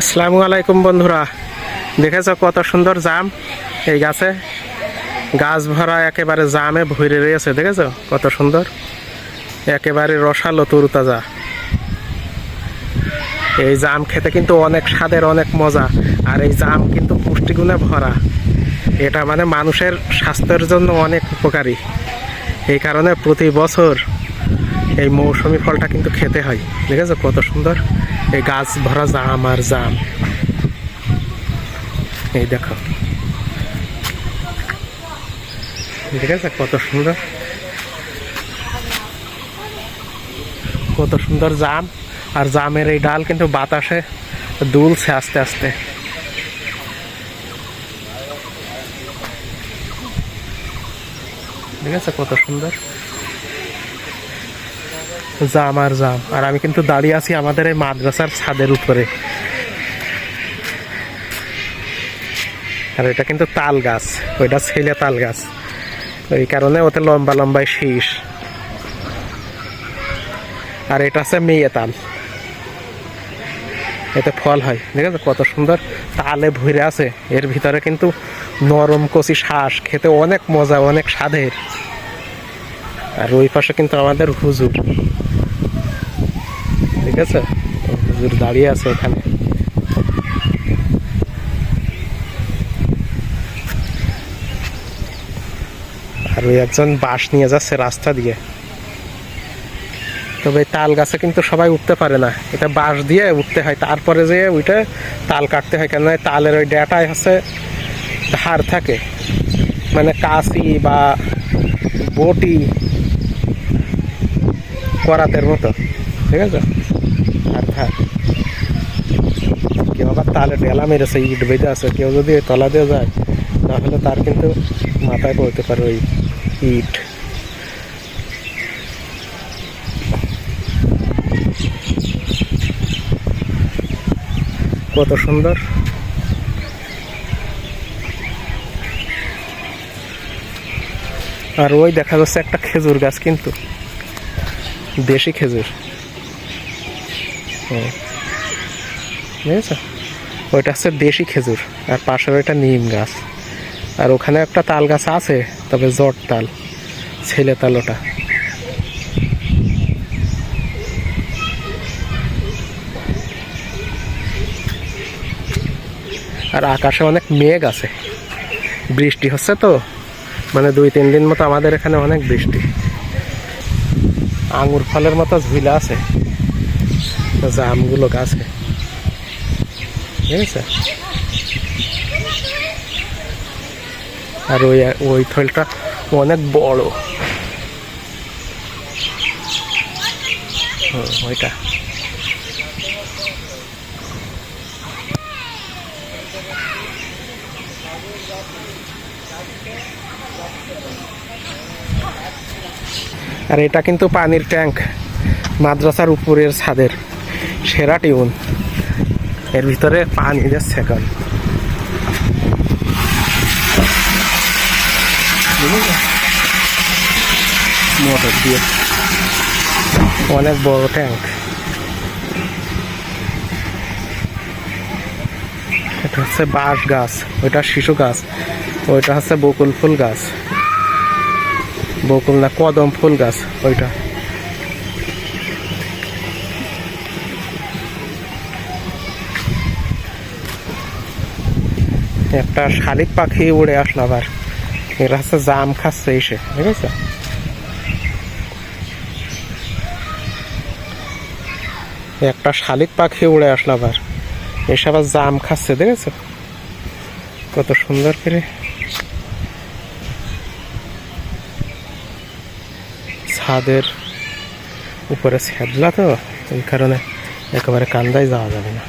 আসসালামু আলাইকুম বন্ধুরা। দেখেছ কত সুন্দর জাম? এই গাছে গাছ ভরা একেবারে জামে ভরে রয়েছে, দেখেছ? কত সুন্দর। একেবারে রসালো তরুতাজা। এই জাম খেতে কিন্তু অনেক স্বাদের, অনেক মজা। আর এই জাম কিন্তু পুষ্টিগুণে ভরা। এটা মানে মানুষের স্বাস্থ্যের জন্য অনেক উপকারী। এই কারণে প্রতি বছর এই মৌসুমি ফলটা কিন্তু খেতে হয়। ঠিক আছে কত সুন্দর? এই গাছ ভরা জাম আর জাম। এই দেখো। ঠিক আছে কত সুন্দর? কত সুন্দর জাম। আর জামের এই ডাল কিন্তু বাতাসে দুলছে আস্তে আস্তে। ঠিক আছে কত সুন্দর? জাম আর জাম। আর আমি কিন্তু দাঁড়িয়ে আছি আমাদের এই মাদ্রাসার ছাদের উপরে। আর এটা কিন্তু তাল গাছ, ওইটা ছেলে তাল গাছ। ওই কারণে ওতে লম্বা লম্বাই শীষ। আর এটা আছে মেয়ে তাল। এতে ফল হয়। ঠিক আছে? কত সুন্দর তালে ভরে আছে। এর ভিতরে কিন্তু নরম কচি শ্বাস খেতে অনেক মজা, অনেক স্বাদের। আর ওই পাশে কিন্তু আমাদের হুজুর। ঠিক আছে? হুজুর দাঁড়িয়ে আছে এখানে। আর ওই একজন বাঁশ নিয়ে যাচ্ছে রাস্তা দিয়ে। তবে তাল গাছে কিন্তু সবাই উঠতে পারে না। এটা বাঁশ দিয়ে উঠতে হয়। তারপরে যে ওইটা তাল কাটতে হয়। কেন তালের ওই ডেটায় হচ্ছে ধার থাকে। মানে কাশি বা বটি করাতের মতো। ঠিক আছে? আর কেউ আবার তালে ডেলা মেরেছে ইট বেঁধে আছে, কেউ যদি তলা দিয়ে যায়, তাহলে তার কিন্তু মাথায় পড়তে পারে ওই ইট। কত সুন্দর। আর ওই দেখা যাচ্ছে একটা খেজুর গাছ কিন্তু, দেশি খেজুর। বুঝেছ? ওইটা হচ্ছে দেশি খেজুর, আর পাশের ওইটা নিম গাছ। আর ওখানে একটা তাল গাছ আছে, তবে জট তাল, ছেলে তাল ওটা। আর আকাশে অনেক মেঘ আছে। বৃষ্টি হচ্ছে তো মানে দুই, তিন দিন মতো আমাদের এখানে অনেক বৃষ্টি। আঙুর ফলের মতো ঝুলা আছে। জামগুলো গাছে। ঠিক আছে? আর ওই ওই থলটা অনেক বড়। ওইটা। আর এটা কিন্তু পানির ট্যাঙ্ক, মাদ্রাসার উপরের ছাদের। সেরা টিউন। এর ভিতরে পানি যাচ্ছে এখন। মোটর দিয়ে। অনেক বড় ট্যাঙ্ক। এটা হচ্ছে বাঁশ গাছ, ওইটা শিশু গাছ, ওইটা হচ্ছে বকুল ফুল গাছ। বকুল না কদম ফুল গাছ, ওইটা। একটা শালিক পাখি উড়ে আসলো আবার। এরা হচ্ছে জাম খাচ্ছে এসে, ঠিক আছে? একটা শালিক পাখি উড়ে আসলো আবার। এসে আবার জাম খাচ্ছে দেখেছ কত সুন্দর করে। ছাদের উপরে ছেদলা তো, এই কারণে একেবারে কান্দায় যাওয়া যাবে না।